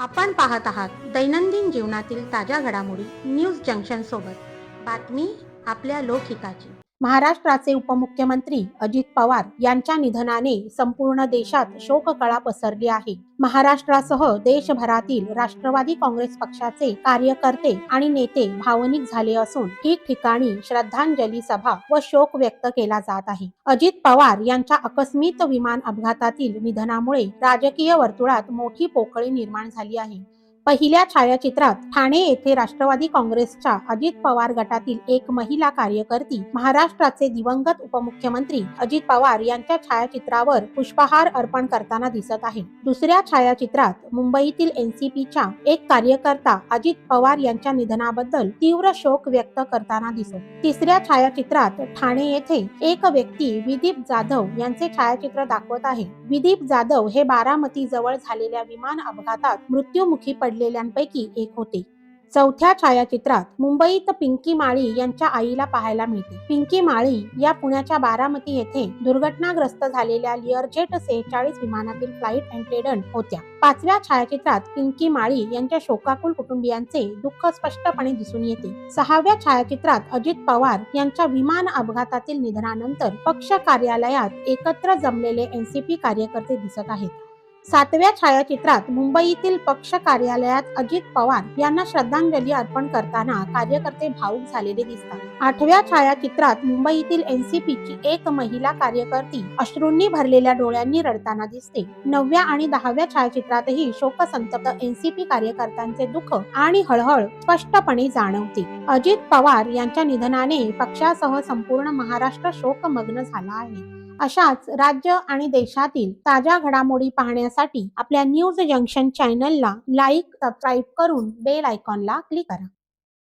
आपण पाहत आहात दैनंदिन जीवनातील ताज्या घडामोडी न्यूज जंक्शन सोबत बातमी आपल्या लोकहिताची. महाराष्ट्राचे उपमुख्यमंत्री अजित पवार यांच्या निधनाने संपूर्ण देशात शोककळा पसरली आहे. महाराष्ट्रासह देशभरातील राष्ट्रवादी काँग्रेस पक्षाचे कार्यकर्ते आणि नेते भावनिक झाले असून ठिकठिकाणी श्रद्धांजली सभा व शोक व्यक्त केला जात आहे. अजित पवार यांच्या अकस्मित विमान अपघातातील निधनामुळे राजकीय वर्तुळात मोठी पोकळी निर्माण झाली आहे. पहिल्या छायाचित्रात ठाणे येथे राष्ट्रवादी काँग्रेसच्या अजित पवार गटातील एक महिला कार्यकर्ती महाराष्ट्राचे दिवंगत उपमुख्यमंत्री अजित पवार यांच्या छायाचित्रावर पुष्पहार अर्पण करताना दिसत आहे. दुसऱ्या छायाचित्रात मुंबईतील एनसीपीच्या एक कार्यकर्ता अजित पवार यांच्या निधनाबद्दल तीव्र शोक व्यक्त करताना दिसत. तिसऱ्या छायाचित्रात ठाणे येथे एक व्यक्ती विदीप जाधव यांचे छायाचित्र दाखवत आहे. विदीप जाधव हे बारामती जवळ झालेल्या विमान अपघातात मृत्युमुखी पडलेल्यांपैकी एक होते. चौथ्या छायाचित्रात मुंबईत पिंकी माळी यांच्या आईला पाहायला मिळते. पिंकी माळी या पुण्याच्या बारामती येथे दुर्घटनाग्रस्त झालेल्या लिअरजेट सेहेचाळीस विमानातील फ्लाईट अटेंडंट होत्या. पाचव्या छायाचित्रात पिंकी माळी यांच्या शोकाकुल कुटुंबियांचे दुःख स्पष्टपणे दिसून येते. सहाव्या छायाचित्रात अजित पवार यांच्या विमान अपघातातील निधनानंतर पक्ष कार्यालयात एकत्र जमलेले एनसीपी कार्यकर्ते दिसत आहेत. सातव्या छायाचित्रात मुंबईतील पक्ष कार्यालयात अजित पवार यांना श्रद्धांजली अर्पण करताना कार्यकर्ते भाऊक झालेले दिसतात. आठव्या छायाचित्रात मुंबईतील एनसीपीची एक महिला कार्यकर्ती अश्रूंनी भरलेल्या डोळ्यांनी रडताना दिसते. नवव्या आणि दहाव्या छायाचित्रातही शोकसंतप्त एनसीपी कार्यकर्त्यांचे दुःख आणि हळहळ स्पष्टपणे जाणवते. अजित पवार यांच्या निधनाने पक्षासह संपूर्ण महाराष्ट्र शोकमग्न झाला आहे. अशाच राज्य आणि देशातील ताज्या घडामोडी पाहण्यासाठी आपल्या न्यूज जंक्शन चॅनलला लाईक सबस्क्राईब करून बेल आयकॉनला क्लिक करा.